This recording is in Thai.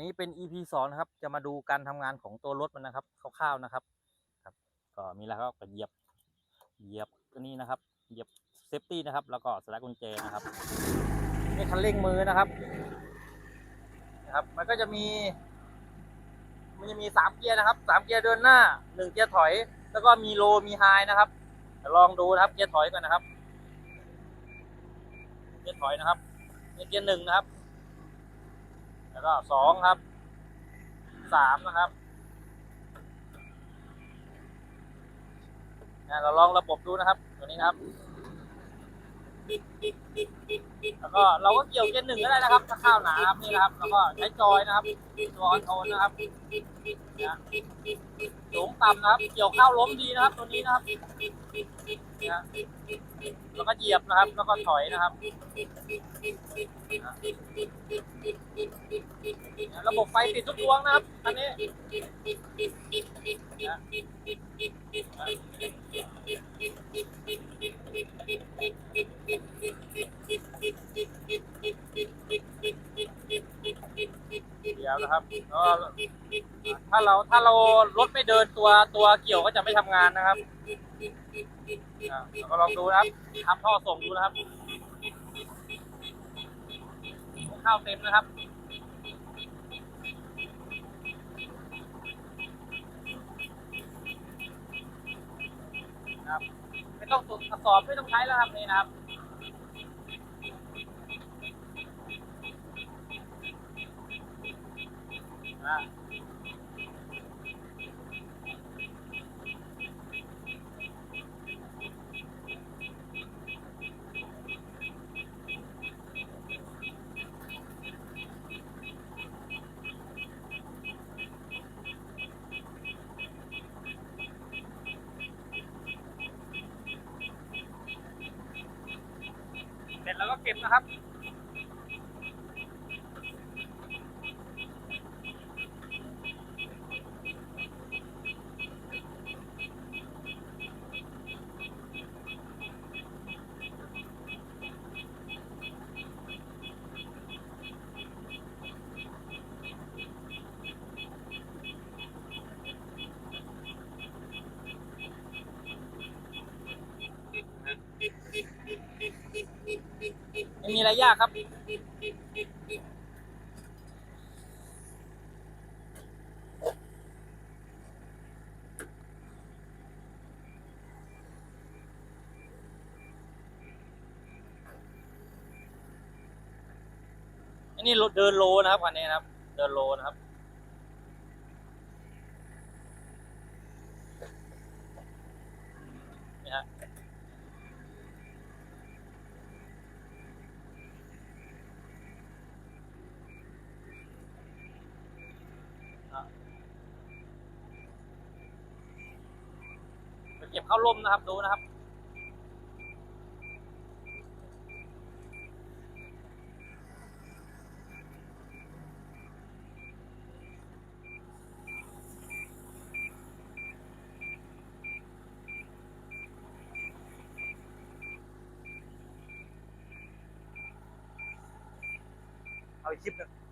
นี้เป็น EP สองนะครับจะมาดูการทำงานของตัวรถมันนะครับคร่าวๆนะครับ ครับ ก็มีแล้วก็เหยียบเหยียบตัวนี้นะครับเหยียบเซฟตี้นะครับ แล้วก็สลักกุญแจนะครับนี่คันเร่งมือนะครับนะครับ มันก็จะมี มันจะมีสามเกียร์นะครับสามเกียร์เดินหน้าหนึ่งเกียร์ถอย แล้วก็มีโลมีไฮนะครับลองดูนะครับเกียร์ถอยก่อนนะครับเกียร์ถอยนะครับเกียร์หนึ่งนะครับ แล้วก็สองครับสามนะครับนะเราลองระบบดูนะครับ ตัวนี้ครับ แล้วก็เราก็เกี่ยวเกียร์หนึ่งก็ได้นะครับถ้าข้าวหนาครับนี่นะครับ แล้วก็ใช้จอยนะครับตัวออนโทนนะครับสูงต่ำนะครับ เกี่ยวข้าวล้มดีนะครับ ตัวนี้นะครับนะแล้วก็เหยียบนะครับ แล้วก็ถอยนะครับ ระบบไฟติดทุกดวงนะครับอันนี้เดี๋ยวนะครับก็ถ้าเราถ้าเรารถไม่เดินตัวตัวเกี่ยวก็จะไม่ทำงานนะครับอะเราก็ลองดูนะครับทำท่อส่งดูนะครับ ข้าวเต็มนะครับ ครับ ไม่ต้องตรวจสอบไม่ต้องใช้แล้วครับนี่นะครับอ่า ร็จแล้วก็เก็บนะครับ ไม่มีอะไรยากครับ อันนี้รถเดินโลนะครับคันนี้นะครับ เดินโลนะครับนี่ฮะ เก็บเข้าร่มนะครับดูนะครับ เอาอีกคลิปหนึง